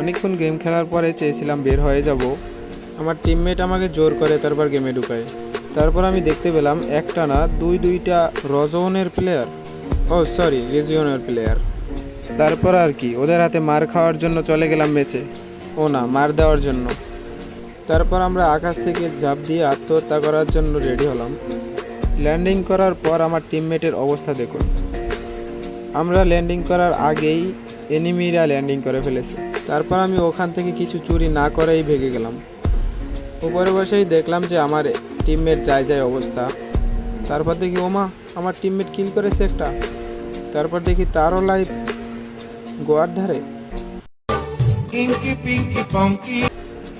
অনেকক্ষণ গেম খেলার পরে চেয়েছিলাম বের হয়ে যাব। আমার টিমমেট আমাকে জোর করে তারপর গেমে ঢুকায়। তারপর আমি দেখতে পেলাম একটা না দুই দুইটা রজনের প্লেয়ার ও সরি রেজিওনের প্লেয়ার তারপর আর কি, ওদের হাতে মার খাওয়ার জন্য চলে গেলাম বেঁচে ও না, মার দেওয়ার জন্য। তারপর আমরা আকাশ থেকে ঝাঁপ দিয়ে আত্মহত্যা করার জন্য রেডি হলাম। ল্যান্ডিং করার পর আমার টিমমেটের অবস্থা দেখুন। আমরা ল্যান্ডিং করার আগেই এনিমিরা ল্যান্ডিং করে ফেলেছে। তারপর আমি ওখান থেকে কিছু চুরি না করেই ভেগে গেলাম। উপরে বসেই দেখলাম যে আমার টিমমেট যায় যায় অবস্থা। তারপর দেখি ওমা আমার টিমমেট কিল করেছে একটা। তারপর দেখি তারও লাইফ গোয়ার ধারে.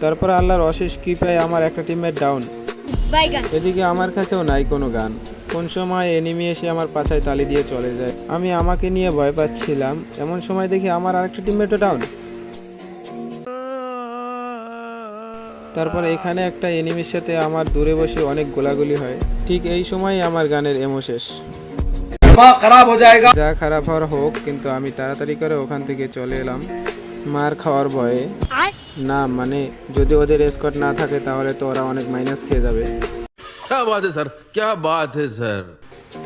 তারপর আল্লাহর অশেষ কৃপায় আমার একটা টিমমেট ডাউন এদিকে আমার কাছেও নাই কোনো গান। কোন সময় এনিমি এসে আমার পাছায় তালি দিয়ে চলে যায়। আমি আমাকে নিয়ে ভয় পাচ্ছিলাম। এমন সময় দেখি আমার আরেকটা টিমমেটও ডাউন তারপর এখানে একটা এনিমির সাথে আমার দূরে বসে অনেক গোলাগুলি হয়। ঠিক এই সময় আমার গানের এমো শেষ। যা খারাপ হওয়ার হোক কিন্তু আমি তাড়াতাড়ি করে ওখান থেকে চলে এলাম। মার খাওয়ার ভয়ে। না মানে যদি ওদের স্কট না থাকে তাহলে তো ওরা অনেক মাইনাস খেয়ে যাবে।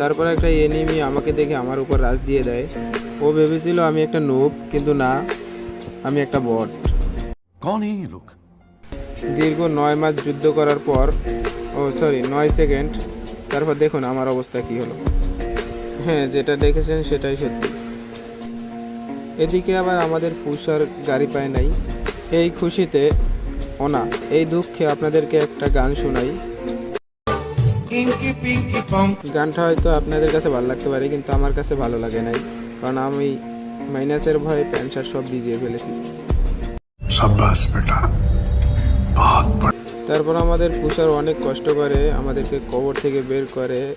তারপর একটা এনিমি আমাকে দেখে আমার উপর রাজ দিয়ে দেয়। ও ভেবেছিল আমি একটা নোব কিন্তু না আমি একটা বট কোন এই লোক দীর্ঘ নয় মাস যুদ্ধ করার পর ও সরি নয় সেকেন্ড। তারপর দেখুন আমার অবস্থা কি হলো। হ্যাঁ যেটা দেখেছেন সেটাই সত্যি। এদিকে আবার আমাদের পুষার গাড়ি পায় নাই। এই খুশিতে ওনা এই দুঃখে আপনাদেরকে একটা গান শোনাই। গানটা হয়তো আপনাদের কাছে ভালো লাগতে পারে কিন্তু আমার কাছে ভালো লাগে নাই। কারণ আমি মাইনাসের ভয়ে প্যান্ট শার্ট সব ভিজিয়ে ফেলেছি। সাব্বাস বেটা। তারপর আমাদের পুষার অনেক কষ্ট করে আমাদেরকে কবর থেকে বের করে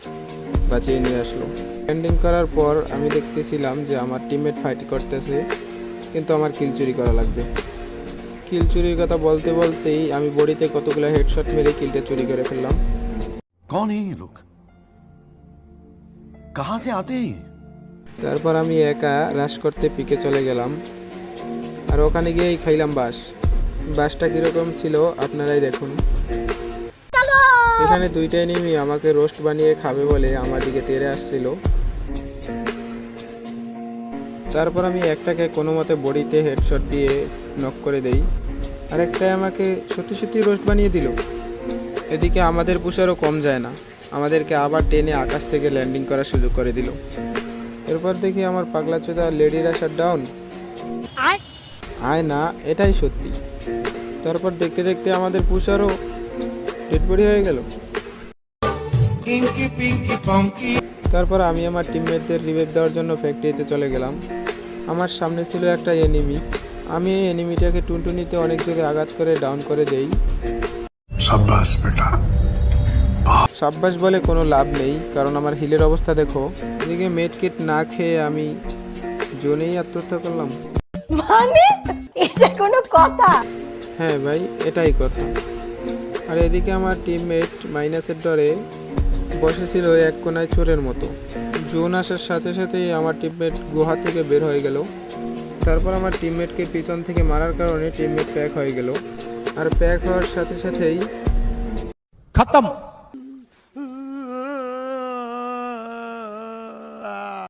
বাঁচিয়ে নিয়ে আসলো। ল্যান্ডিং করার পর আমি দেখতেছিলাম যে আমার টিমমেট ফাইট করতেছে কিন্তু আমার কিল চুরি করা লাগবে। কিল চুরির কথা বলতে বলতেই আমি বডিতে কতগুলো হেডশট মেরে কিলটা চুরি করে ফেললাম। এই লোক? কাহা সে আতে তারপর আমি একা রাশ করতে পিকে চলে গেলাম। আর ওখানে গিয়েই খাইলাম বাস। বাসটা কীরকম ছিল আপনারাই দেখুন। এখানে দুইটাই এনিমি আমাকে রোস্ট বানিয়ে খাবে বলে আমার দিকে তেড়ে আসছিল। তারপর আমি একটাকে কোনো মতে বডিতে হেডশট দিয়ে নক করে দেই। আরেকটাই আমাকে সত্যি সত্যি রোস্ট বানিয়ে দিল। এদিকে আমাদের পুষারও কম যায় না। আমাদেরকে আবার টেনে আকাশ থেকে ল্যান্ডিং করার সুযোগ করে দিল। এরপর দেখি আমার পাগলা চোদা লেডিরা শাট ডাউন আয় না এটাই সত্যি। তারপর দেখতে দেখতে আমাদের পুষারও ডেড বডি হয়ে গেল। তারপর আমি আমার টিমমেটদের রিভেপ দেওয়ার জন্য ফ্যাক্টরিতে চলে গেলাম। আমার সামনে ছিল একটা এনিমি আমি এই এনিমিটাকে টুনটুনিতে অনেক জোরে আঘাত করে ডাউন করে দেই। সাব্বাস বেটা। সাব্বাস বলে কোনো লাভ নেই কারণ আমার হিলের অবস্থা দেখো। এদিকে মেড কিট না খেয়ে আমি জোনেই আত্মহত্যা করলাম। মানে? এটা কোনো কথা। হ্যাঁ ভাই, এটাই কথা। আর এদিকে আমার টিমমেট মাইনাসের ডরে বসেছিল এক কোনায় চোরের মতো। জোন আসার সাথে সাথেই আমার টিমমেট গুহা থেকে বের হয়ে গেল। তারপর আমার টিমমেটকে পিছন থেকে মারার কারণে টিমমেট প্যাক হয়ে গেল। আর প্যাক হওয়ার সাথে সাথেই খতম।